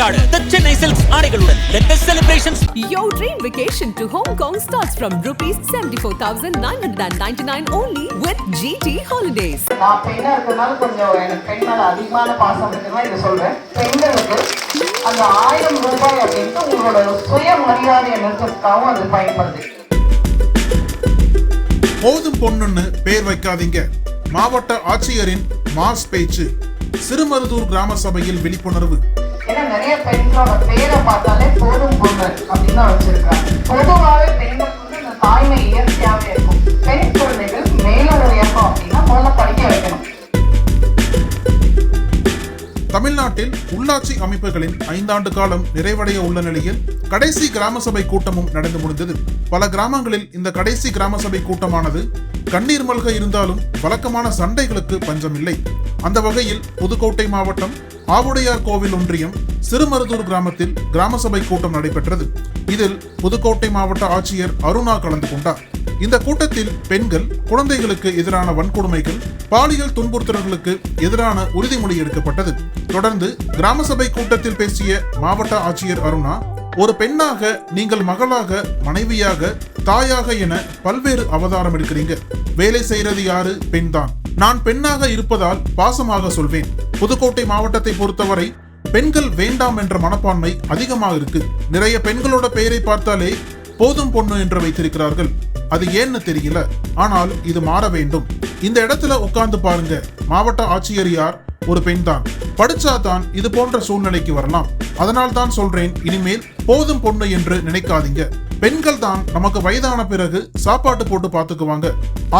கொண்டாடு. The Chennai Silks ஆடைகளுடன் the celebrations. Your dream vacation to Hong Kong starts from rupees 74,999 only with GT Holidays. நான் பெண்ணா இருக்கிறதுனால கொஞ்சம் எனக்கு பெண் மேல அதிகமான பாசம் இருக்குன்னா இதை சொல்றேன். பெண்களுக்கு அந்த ஆயிரம் ரூபாய் அப்படின்ட்டு உங்களோட சுய மரியாதையை நிறுத்தத்துக்காகவும் அது பயன்படுது. போதும் பொண்ணுன்னு பேர் வைக்காதீங்க. மாவட்ட ஆட்சியரின் மாஸ் பேச்சு. சிறுமருதூர் கிராம சபையில் விழிப்புணர்வு. ஏன்னா நிறைய பெண்களோட பேரை பார்த்தாலே போதும் பொண்ணு அப்படின்னு தான் வச்சிருக்காங்க. பொதுவாகவே பெண்களுக்கு வந்து இந்த தாய்மை இயற்கையாகவே இருக்கும். பெண் குழந்தைகள் மேலும் உயர்க்கும் அப்படின்னா முதல்ல படிக்க வைக்கணும். தமிழ்நாட்டில் உள்ளாட்சி அமைப்புகளின் ஐந்தாண்டு காலம் நிறைவடைய உள்ள நிலையில் கடைசி கிராம சபை கூட்டமும் நடந்து முடிந்தது. பல கிராமங்களில் இந்த கடைசி கிராம சபை கூட்டமானது கண்ணீர் மல்க இருந்தாலும் வழக்கமான சண்டைகளுக்கு பஞ்சமில்லை. அந்த வகையில் புதுக்கோட்டை மாவட்டம் ஆவுடையார் கோவில் ஒன்றியம் சிறுமருதூர் கிராமத்தில் கிராம சபை கூட்டம் நடைபெற்றது. இதில் புதுக்கோட்டை மாவட்ட ஆட்சியர் அருணா கலந்து கொண்டார். இந்த கூட்டத்தில் பெண்கள் குழந்தைகளுக்கு எதிரான வன்கொடுமைகள் பாலியல் துன்புறுத்தல்களுக்கு எதிரான உறுதிமொழி எடுக்கப்பட்டது. தொடர்ந்து கிராம சபை கூட்டத்தில் பேசிய மாவட்ட ஆட்சியர் அருணா ஒரு பெண்ணாக நீங்கள் மகளாக மனைவியாக தாயாக என பல்வேறு அவதாரம் எடுக்கிறீங்க. வேலை செய்யறது யாரு? பெண்தான். நான் பெண்ணாக இருப்பதால் பாசமாக சொல்வேன். புதுக்கோட்டை மாவட்டத்தை பொறுத்தவரை பெண்கள் வேண்டாம் என்ற மனப்பான்மை அதிகமாக இருக்கு. நிறைய பெண்களோட பெயரை பார்த்தாலே போதும் பொண்ணு என்று வைத்திருக்கிறார்கள். அது ஏன்னு தெரியல. ஆனால் இது மாற வேண்டும். இந்த இடத்துல உட்கார்ந்து பாருங்க. மாவட்ட ஆட்சியர் யார்? ஒரு பெண் தான் படிச்சாதான் இது போன்ற சூழ்நிலைக்கு வரலாம். அதனால் தான் சொல்றேன் இனிமேல் போதும் பொண்ணு என்று நினைக்காதீங்க. பெண்கள் தான் நமக்கு வயதான பிறகு சாப்பாட்டு போட்டு பார்த்துக்குவாங்க.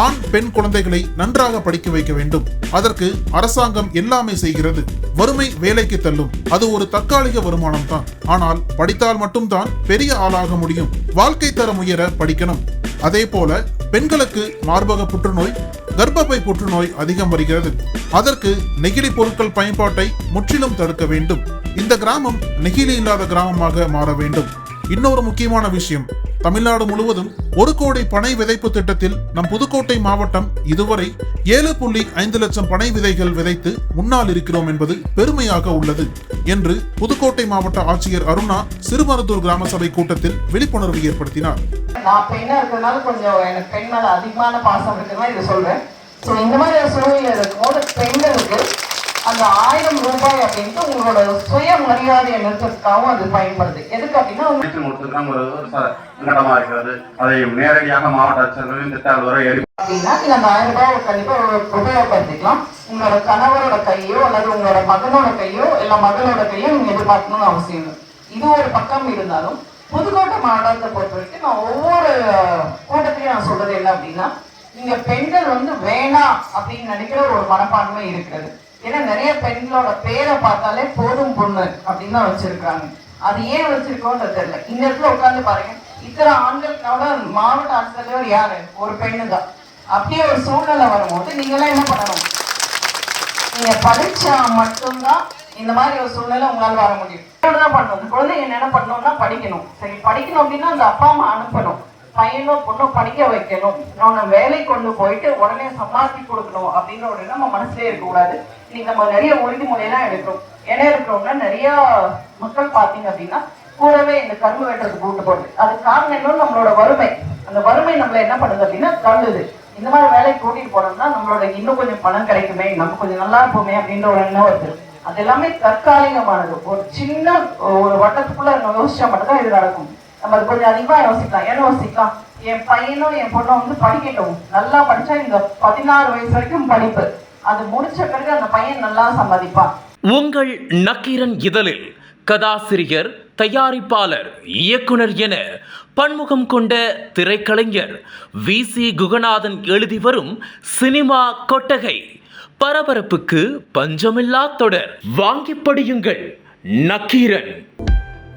ஆண் பெண் குழந்தைகளை நன்றாக படிக்க வைக்க வேண்டும். அதற்கு அரசாங்கம் எல்லாமே செய்கிறது. வறுமை வேலைக்கு தள்ளும். அது ஒரு தற்காலிக வருமானம் தான் ஆனால் படித்தால் மட்டும்தான் பெரிய ஆளாக முடியும். வாழ்க்கை தரம் உயர படிக்கணும். அதே போல பெண்களுக்கு மார்பக புற்றுநோய் கர்ப்பப்பை புற்றுநோய் அதிகம் வருகிறது. அதற்கு நெகிழி பொருட்கள் பயன்பாட்டை முற்றிலும் தடுக்க வேண்டும். இந்த கிராமம் நெகிழி இல்லாத கிராமமாக மாற வேண்டும். இன்னொரு முக்கியமான விஷயம். தமிழ்நாடு முழுவதும் ஒரு கோடி பனை விதைப்பு திட்டத்தில் நம் புதுக்கோட்டை மாவட்டம் இதுவரை ஏழு புள்ளி ஐந்து லட்சம் பனை விதைகள் விதைத்து முன்னால் இருக்கிறோம் என்பது பெருமையாக உள்ளது என்று புதுக்கோட்டை மாவட்ட ஆட்சியர் அருணா சிறுமருத்தூர் கிராம சபை கூட்டத்தில் விழிப்புணர்வு ஏற்படுத்தினார். நான் பெண்ணா இருக்கிறதுனால கொஞ்சம் எனக்கு பெண் மேல அதிகமான பாசம் இருக்குன்னா இதை சொல்றேன். ஸோ இந்த மாதிரி சூழ்நிலை இருக்கும்போது பெண்களுக்கு அந்த ஆயிரம் ரூபாய் அப்படின்ட்டு உங்களோட சுய மரியாதையை நிறுத்தத்துக்காகவும் அது பயன்படுது. எதுக்கு அப்படின்னா சங்கடமா இருக்கிறது. அதை நேரடியாக மாவட்ட ஆட்சியர்களின் திட்ட அலுவலரை அப்படின்னா நீங்க அந்த ஆயிரம் ரூபாய் கண்டிப்பா உபயோகப்படுத்திக்கலாம் உங்களோட கணவரோட கையோ அல்லது உங்களோட மகனோட கையோ இல்ல மகளோட கையோ நீங்க எதிர்பார்க்கணும்னு அவசியம் இல்லை. இது ஒரு பக்கம் இருந்தாலும் புதுக்கோட்டை மாவட்டத்தை பொறுத்த வரைக்கும் நான் ஒவ்வொரு கூட்டத்திலையும் நான் சொல்றது என்ன அப்படின்னா நீங்க பெண்கள் வந்து வேணாம் அப்படின்னு நினைக்கிற ஒரு மனப்பான்மை இருக்கிறது. ஏன்னா நிறைய பெண்களோட பேரை பார்த்தாலே போதும் பொண்ணு அப்படின்னு தான் வச்சிருக்காங்க. அது ஏன் வச்சிருக்கோன்றது தெரியல. இந்த இடத்துல உட்காந்து பாருங்க. இத்தனை ஆண்களுக்கோட மாவட்ட ஆட்சித்தலைவர் யாரு? ஒரு பெண்ணு தான் அப்படியே ஒரு சூழ்நிலை வரும்போது நீங்க எல்லாம் என்ன பண்ணணும்? நீங்க படிச்சா மட்டும்தான் இந்த மாதிரி ஒரு சூழ்நிலை உங்களால் வர முடியும். தான் பண்ணணும். இந்த குழந்தைங்க என்ன பண்ணணும்னா படிக்கணும். சரி படிக்கணும் அப்படின்னா அந்த அப்பா அம்மா அனுப்பணும். பையனோ பொண்ணோ படிக்க வைக்கணும். அவனை வேலை கொண்டு போயிட்டு உடனே சம்பாதிச்சு கொடுக்கணும் அப்படின்ற ஒரு எண்ணம் நம்ம மனசுலயே இருக்கக்கூடாது. இன்னைக்கு நம்ம நிறைய உறுதிமொழியெல்லாம் எடுக்கிறோம் என்ன இருக்கிறோம்னா நிறைய மக்கள் பார்த்தீங்க அப்படின்னா கூடவே இந்த கரும்பு வெட்டுறதுக்கு கூட்டு போடுது அதுக்கு காரணம் என்னன்னு நம்மளோட வறுமை. அந்த வறுமை நம்மள என்ன பண்ணுது அப்படின்னா தள்ளுது. இந்த மாதிரி வேலைக்கு கூட்டிட்டு போனோம்னா நம்மளோட இன்னும் கொஞ்சம் பணம் கிடைக்குமே நம்ம கொஞ்சம் நல்லா இருப்போமே அப்படின்ற ஒரு எண்ணம் வருது. அது எல்லாமே தற்காலிகமானது. ஒரு சின்ன ஒரு வட்டத்துக்குள்ள நம்ம யோசிச்சா மட்டும்தான் இது நடக்கும். நம்ம அது கொஞ்சம் அதிகமா யோசிக்கலாம். ஏன் யோசிக்கலாம்? என் பையனும் என் பொண்ணும் வந்து படிக்கட்டும். நல்லா படிச்சா இந்த பதினாறு வயசு வரைக்கும் படிப்பு. அது முடிச்ச பிறகு அந்த பையன் நல்லா சம்பாதிப்பான். உங்கள் நக்கீரன் இதழில் கதாசிரியர் தயாரிப்பாளர் இயக்குனர் என பன்முகம் கொண்ட திரைக்கலைஞர் வி. சி. குகநாதன் எழுதி வரும் சினிமா கொட்டகை பரபரப்புக்கு பஞ்சமில்லா தொடர். வாங்கி படியுங்கள் நக்கீரன்.